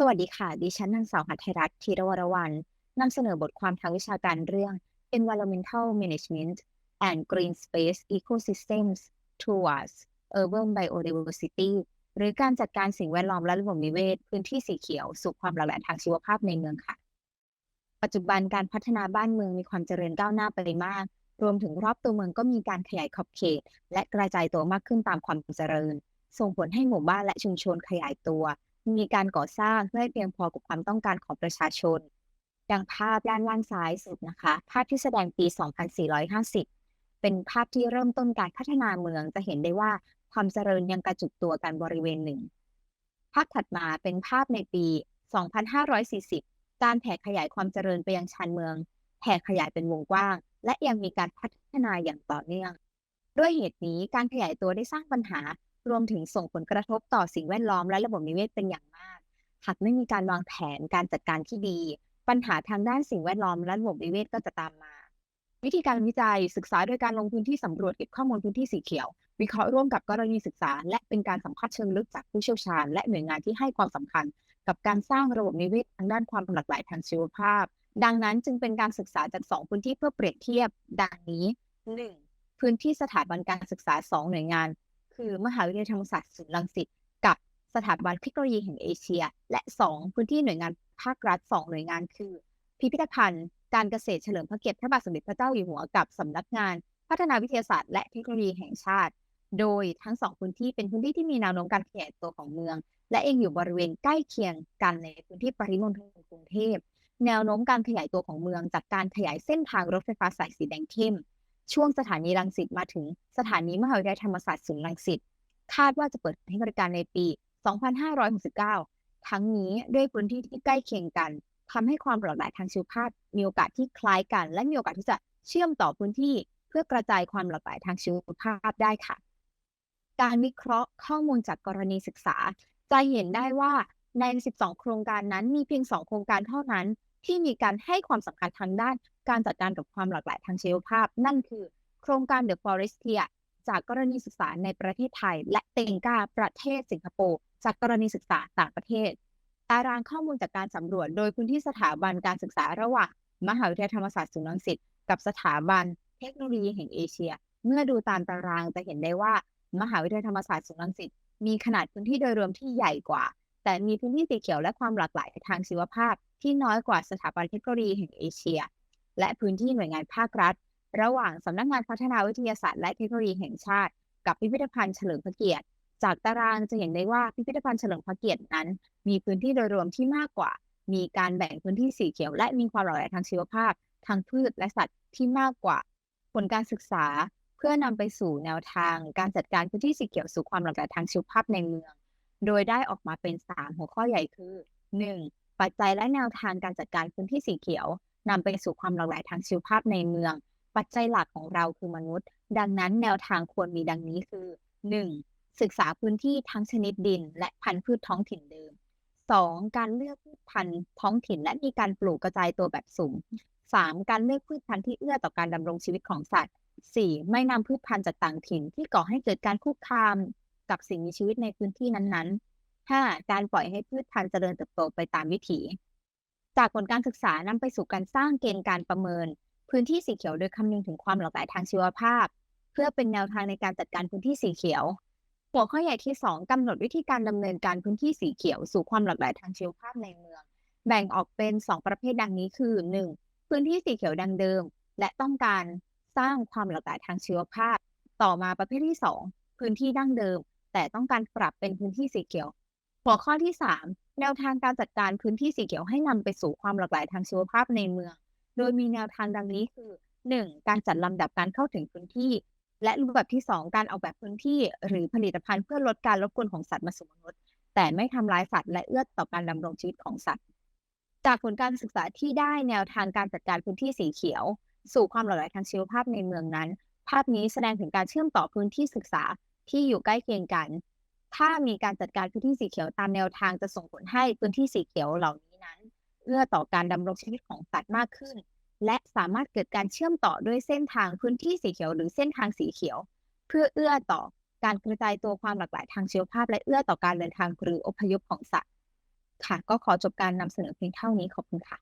สวัสดีค่ะ ดิฉันนางสาวหัทไทยรัตน์ธีรวรวรรณนำเสนอบทความทางวิชาการเรื่อง Environmental Management and Green Space Ecosystems Towards Urban Biodiversity หรือการจัดการสิ่งแวดล้อมและระบบนิเวศ พื้นที่สีเขียวสู่ความหลากหลายทางชีวภาพในเมืองค่ะ ปัจจุบันการพัฒนาบ้านเมืองมีความเจริญก้าวหน้าไปมาก รวมถึงรอบตัวเมืองก็มีการขยายขอบเขต และกระจายตัวมากขึ้นตามความเจริญ ส่งผลให้หมู่บ้านและชุมชนขยายตัว มีการก่อสร้างเพื่อให้เพียงพอกับความต้องการของประชาชน ดังภาพด้านล่างซ้ายสุดนะคะ ภาพที่แสดงปี 2450 เป็นภาพที่เริ่มต้นการพัฒนาเมืองจะเห็นได้ว่าความเจริญยังกระจุกตัวกันบริเวณหนึ่ง ภาพถัดมาเป็นภาพในปี 2540 การแผ่ขยายความเจริญไปยังชานเมืองแผ่ขยายเป็นวงกว้าง และยังมีการพัฒนาอย่างต่อเนื่อง ด้วยเหตุนี้การขยายตัวได้สร้างปัญหา รวมถึงส่งผลกระทบต่อสิ่งแวดล้อมและระบบนิเวศเป็นอย่างมาก หากไม่มีการวางแผนการจัดการที่ดี ปัญหาทางด้านสิ่งแวดล้อมและระบบนิเวศก็จะตามมา วิธีการวิจัยศึกษาโดยการลงพื้นที่สำรวจเก็บข้อมูลพื้นที่สีเขียว วิเคราะห์ร่วมกับกรณีศึกษา และเป็นการสัมภาษณ์เชิงลึกจากผู้เชี่ยวชาญ และหน่วยงานที่ให้ความสำคัญ กับการสร้างระบบนิเวศทางด้านความหลากหลายทางชีวภาพ ดังนั้นจึงเป็นการศึกษาจาก2พื้นที่เพื่อเปรียบเทียบ ดังนี้ 1. พื้นที่สถาบันการศึกษา 2 หน่วยงาน คือมหาวิทยาลัยธรรมศาสตร์ศูนย์รังสิตกับสถาบันเทคโนโลยีแห่งเอเชีย และ 2 พื้นที่หน่วยงานภาครัฐ 2 หน่วยงานคือ พิพิธภัณฑ์ การเกษตรเฉลิมพระเกียรติพระบาทสมเด็จพระเจ้าอยู่หัวกับสำนักงาน พัฒนาวิทยาศาสตร์และเทคโนโลยีแห่งชาติ โดยทั้งสองพื้นที่เป็นพื้นที่ที่มีแนวโน้มการขยายตัวของเมือง และเองอยู่บริเวณใกล้เคียงกันในพื้นที่ปริมณฑลกรุงเทพแนวโน้มการขยายตัวของเมือง จากการขยายเส้นทางรถไฟฟ้าสายสีแดงเข้ม ช่วงสถานีรังสิตมาถึงสถานีมหาวิทยาลัยธรรมศาสตร์ศูนย์รังสิตคาดว่าจะเปิดให้บริการในปี 2569 ทั้งนี้ด้วยพื้นที่ที่ใกล้เคียงกันทำให้ความหลากหลายทางชีวภาพมีโอกาสที่คล้ายกัน และมีโอกาสที่จะเชื่อมต่อพื้นที่ เพื่อกระจายความหลากหลายทางชีวภาพได้ค่ะ การวิเคราะห์ข้อมูลจากกรณีศึกษา จะเห็นได้ว่าใน 12 โครงการนั้นมีเพียง 2 โครงการเท่านั้น ที่มีการให้ความสำคัญทางด้าน การจัดการกับความหลากหลายทางชีวภาพ นั่นคือ โครงการ The Forestia จากกรณีศึกษาในประเทศไทย และเตงกาประเทศสิงคโปร์จากกรณีศึกษาต่างประเทศ ตารางข้อมูลจากการสำรวจ โดยพื้นที่สถาบันการศึกษาระหว่างมหาวิทยาลัยธรรมศาสตร์ศูนย์รังสิตกับสถาบันเทคโนโลยีแห่งเอเชีย เมื่อดูตามตารางจะเห็นได้ว่า มหาวิทยาลัยธรรมศาสตร์ศูนย์รังสิตมีขนาดพื้นที่โดยรวมที่ใหญ่กว่า แต่มีพื้นที่สีเขียวและความหลากหลายทางชีวภาพ ที่น้อยกว่าสถาบันเทคโนโลยีแห่งเอเชีย และพื้นที่หน่วยงานภาครัฐ ระหว่างสำนักงานพัฒนาวิทยาศาสตร์และเทคโนโลยีแห่งชาติ กับพิพิธภัณฑ์เฉลิมพระเกียรติ จากตารางจะเห็นได้ว่าพิพิธภัณฑ์เฉลิมพระเกียรตินั้น มีพื้นที่โดยรวมที่มากกว่า มีการแบ่งพื้นที่สีเขียว และมีความหลากหลายทางชีวภาพ ทางพืชและสัตว์ที่มากกว่า ผลการศึกษาเพื่อนำไปสู่แนวทาง การจัดการพื้นที่สีเขียวสู่ความหลากหลายทางชีวภาพในเมือง โดยได้ออกมาเป็น 3 หัวข้อใหญ่คือ 1. ปัจจัยและแนวทางการจัดการพื้นที่สีเขียว นำไปสู่ความหลากหลายทางชีวภาพในเมือง ปัจจัยหลักของเราคือมนุษย์ ดังนั้นแนวทางควรมีดังนี้คือ 1. ศึกษาพื้นที่ทั้งชนิดดิน และพันธุ์พืชท้องถิ่นเดิม 2. การเลือกพืชพันธุ์ท้องถิ่นและมีการปลูกกระจายตัวแบบสุ่ม 3. การเลือกพืชพันธุ์ที่เอื้อต่อการดำรงชีวิตของสัตว์ 4. ไม่นำพืชพันธุ์จากต่างถิ่นที่ก่อให้เกิดการคุกคามกับสิ่งมีชีวิตในพื้นที่นั้นๆ 5. การปล่อยให้พืชพันธุ์เจริญเติบโตไปตามวิถี จากผลการศึกษานำไปสู่การสร้างเกณฑ์การประเมิน พื้นที่สีเขียวโดยคำนึงถึงความหลากหลายทางชีวภาพ เพื่อเป็นแนวทางในการจัดการพื้นที่สีเขียว หัวข้อใหญ่ที่ 2กำหนดวิธีการดำเนินการพื้นที่สีเขียว สู่ความหลากหลายทางชีวภาพในเมือง แบ่งออกเป็น 2 ประเภทดังนี้คือ 1. พื้นที่สีเขียวดังเดิม และต้องการสร้างความหลากหลายทางชีวภาพ ต่อมาประเภทที่ 2 พื้นที่ดั้งเดิม แต่ต้องการปรับเป็นพื้นที่สีเขียว หัวข้อที่ 3 แนวทางการจัดการพื้นที่สีเขียวให้นำไปสู่ความหลากหลายทางชีวภาพในเมือง โดยมีแนวทางดังนี้คือ 1. การจัดลำดับการเข้าถึงพื้นที่ และรูปแบบที่ 2 การออกแบบพื้นที่ หรือผลิตภัณฑ์เพื่อลดการรบกวนของสัตว์มาสู่มนุษย์ แต่ไม่ทำร้ายสัตว์และเอื้อต่อการดำรงชีวิตของสัตว์ จากผลการศึกษาที่ได้แนวทางการจัดการพื้นที่สีเขียว สู่ความหลากหลายทางชีวภาพในเมืองนั้น ภาพนี้แสดงถึงการเชื่อมต่อพื้นที่ศึกษาที่อยู่ใกล้เคียงกัน ถ้ามีการจัดการพื้นที่สีเขียวตามแนวทางจะส่งผลให้พื้นที่สีเขียวเหล่านี้นั้นเอื้อต่อการดำรงชีวิตของสัตว์มากขึ้น และสามารถเกิดการเชื่อมต่อด้วยเส้นทางพื้นที่สีเขียวหรือเส้นทางสีเขียว เพื่อเอื้อต่อการกระจายตัวความหลากหลายทางชีวภาพ และเอื้อต่อการเดินทางหรืออพยพของสัตว์ ค่ะ ก็ขอจบการนำเสนอเพียงเท่านี้ขอบคุณค่ะ